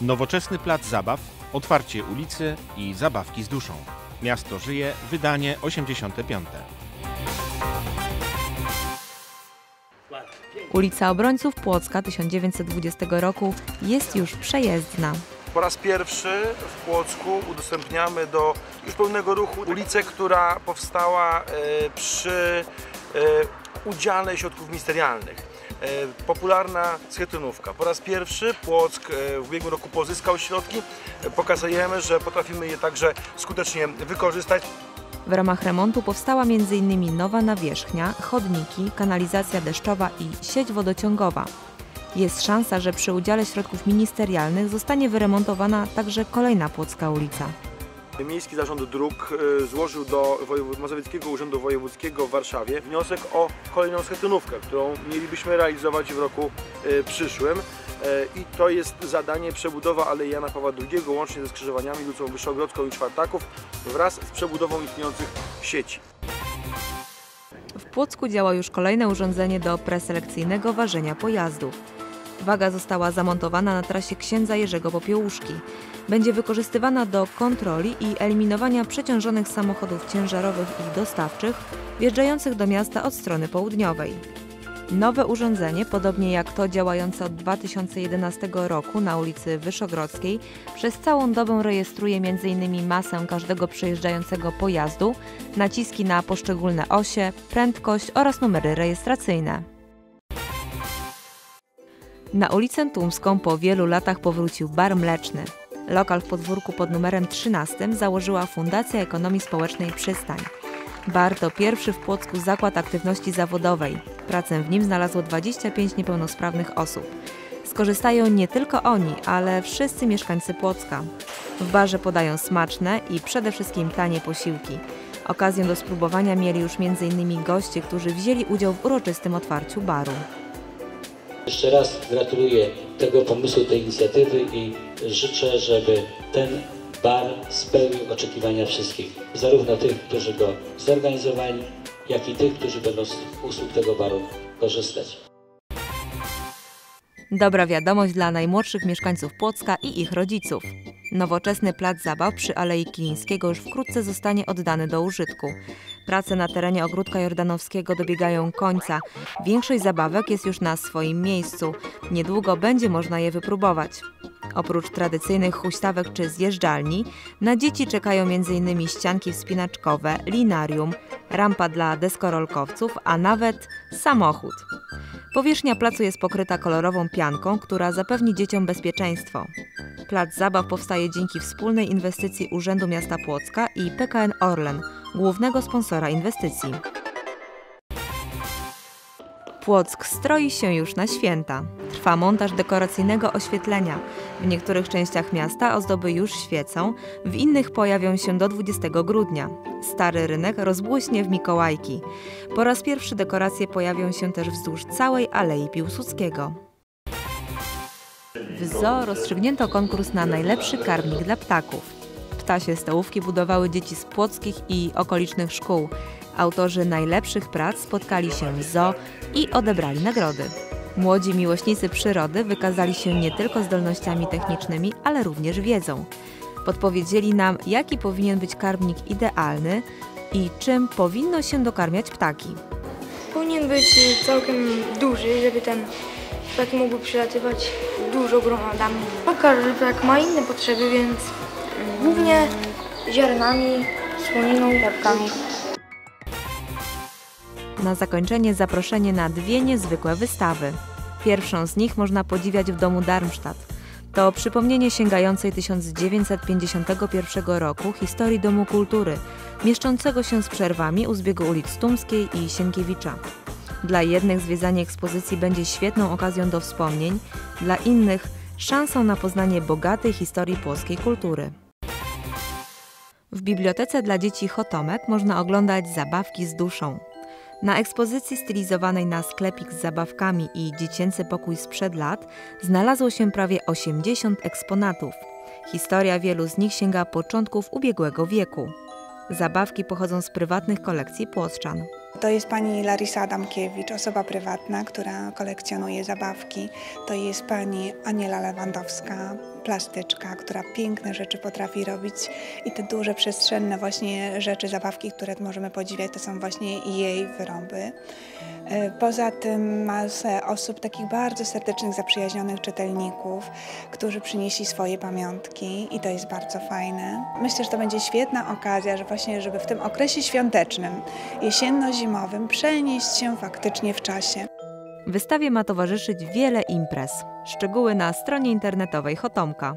Nowoczesny plac zabaw, otwarcie ulicy i zabawki z duszą. Miasto żyje, wydanie 85. Ulica Obrońców Płocka 1920 roku jest już przejezdna. Po raz pierwszy w Płocku udostępniamy do już pełnego ruchu ulicę, która powstała e, przy e, udziale środków ministerialnych. E, Popularna schetynówka. Po raz pierwszy Płock e, w ubiegłym roku pozyskał środki. E, Pokazujemy, że potrafimy je także skutecznie wykorzystać. W ramach remontu powstała m.in. nowa nawierzchnia, chodniki, kanalizacja deszczowa i sieć wodociągowa. Jest szansa, że przy udziale środków ministerialnych zostanie wyremontowana także kolejna płocka ulica. Miejski Zarząd Dróg e, złożył do Mazowieckiego Urzędu Wojewódzkiego w Warszawie wniosek o kolejną schetynówkę, którą mielibyśmy realizować w roku e, przyszłym. E, I to jest zadanie przebudowa Alei Jana Pawła II łącznie ze skrzyżowaniami ulicą Wyszogrodzką i Czwartaków wraz z przebudową istniejących sieci. W Płocku działa już kolejne urządzenie do preselekcyjnego ważenia pojazdów. Waga została zamontowana na trasie księdza Jerzego Popiełuszki. Będzie wykorzystywana do kontroli i eliminowania przeciążonych samochodów ciężarowych i dostawczych wjeżdżających do miasta od strony południowej. Nowe urządzenie, podobnie jak to działające od 2011 roku na ulicy Wyszogrodzkiej, przez całą dobę rejestruje m.in. masę każdego przejeżdżającego pojazdu, naciski na poszczególne osie, prędkość oraz numery rejestracyjne. Na ulicę Tłumską po wielu latach powrócił bar mleczny. Lokal w podwórku pod numerem 13 założyła Fundacja Ekonomii Społecznej Przystań. Bar to pierwszy w Płocku zakład aktywności zawodowej. Pracę w nim znalazło 25 niepełnosprawnych osób. Skorzystają nie tylko oni, ale wszyscy mieszkańcy Płocka. W barze podają smaczne i przede wszystkim tanie posiłki. Okazję do spróbowania mieli już m.in. goście, którzy wzięli udział w uroczystym otwarciu baru. Jeszcze raz gratuluję tego pomysłu, tej inicjatywy i życzę, żeby ten bar spełnił oczekiwania wszystkich, zarówno tych, którzy go zorganizowali, jak i tych, którzy będą z usług tego baru korzystać. Dobra wiadomość dla najmłodszych mieszkańców Płocka i ich rodziców. Nowoczesny plac zabaw przy Alei Kilińskiego już wkrótce zostanie oddany do użytku. Prace na terenie ogródka jordanowskiego dobiegają końca. Większość zabawek jest już na swoim miejscu. Niedługo będzie można je wypróbować. Oprócz tradycyjnych huśtawek czy zjeżdżalni, na dzieci czekają m.in. ścianki wspinaczkowe, linarium, rampa dla deskorolkowców, a nawet samochód. Powierzchnia placu jest pokryta kolorową pianką, która zapewni dzieciom bezpieczeństwo. Plac zabaw powstaje dzięki wspólnej inwestycji Urzędu Miasta Płocka i PKN Orlen, głównego sponsora inwestycji. Płock stroi się już na święta. Trwa montaż dekoracyjnego oświetlenia. W niektórych częściach miasta ozdoby już świecą, w innych pojawią się do 20 grudnia. Stary rynek rozbłyśnie w Mikołajki. Po raz pierwszy dekoracje pojawią się też wzdłuż całej Alei Piłsudskiego. W zoo rozstrzygnięto konkurs na najlepszy karmnik dla ptaków. Ptasie stołówki budowały dzieci z płockich i okolicznych szkół. Autorzy najlepszych prac spotkali się w zoo i odebrali nagrody. Młodzi miłośnicy przyrody wykazali się nie tylko zdolnościami technicznymi, ale również wiedzą. Podpowiedzieli nam, jaki powinien być karmnik idealny i czym powinno się dokarmiać ptaki. Powinien być całkiem duży, żeby ten ptak mógł przelatywać dużo gromadami. A każdy ma inne potrzeby, więc głównie ziarnami, słoniną, jabłkami. Na zakończenie zaproszenie na dwie niezwykłe wystawy. Pierwszą z nich można podziwiać w domu Darmstadt. To przypomnienie sięgającej 1951 roku historii Domu Kultury, mieszczącego się z przerwami u zbiegu ulic Tumskiej i Sienkiewicza. Dla jednych zwiedzanie ekspozycji będzie świetną okazją do wspomnień, dla innych szansą na poznanie bogatej historii płoskiej kultury. W bibliotece dla dzieci Chotomek można oglądać zabawki z duszą. Na ekspozycji stylizowanej na sklepik z zabawkami i dziecięcy pokój sprzed lat znalazło się prawie 80 eksponatów. Historia wielu z nich sięga początków ubiegłego wieku. Zabawki pochodzą z prywatnych kolekcji płoszczan. To jest pani Larisa Adamkiewicz, osoba prywatna, która kolekcjonuje zabawki. To jest pani Aniela Lewandowska, plastyczka, która piękne rzeczy potrafi robić i te duże, przestrzenne właśnie rzeczy, zabawki, które możemy podziwiać, to są właśnie jej wyroby. E, Poza tym masę osób, takich bardzo serdecznych, zaprzyjaźnionych czytelników, którzy przynieśli swoje pamiątki i to jest bardzo fajne. Myślę, że to będzie świetna okazja, że właśnie, żeby w tym okresie świątecznym, jesienno-zimowym przenieść się faktycznie w czasie. Wystawie ma towarzyszyć wiele imprez. Szczegóły na stronie internetowej Chotomka.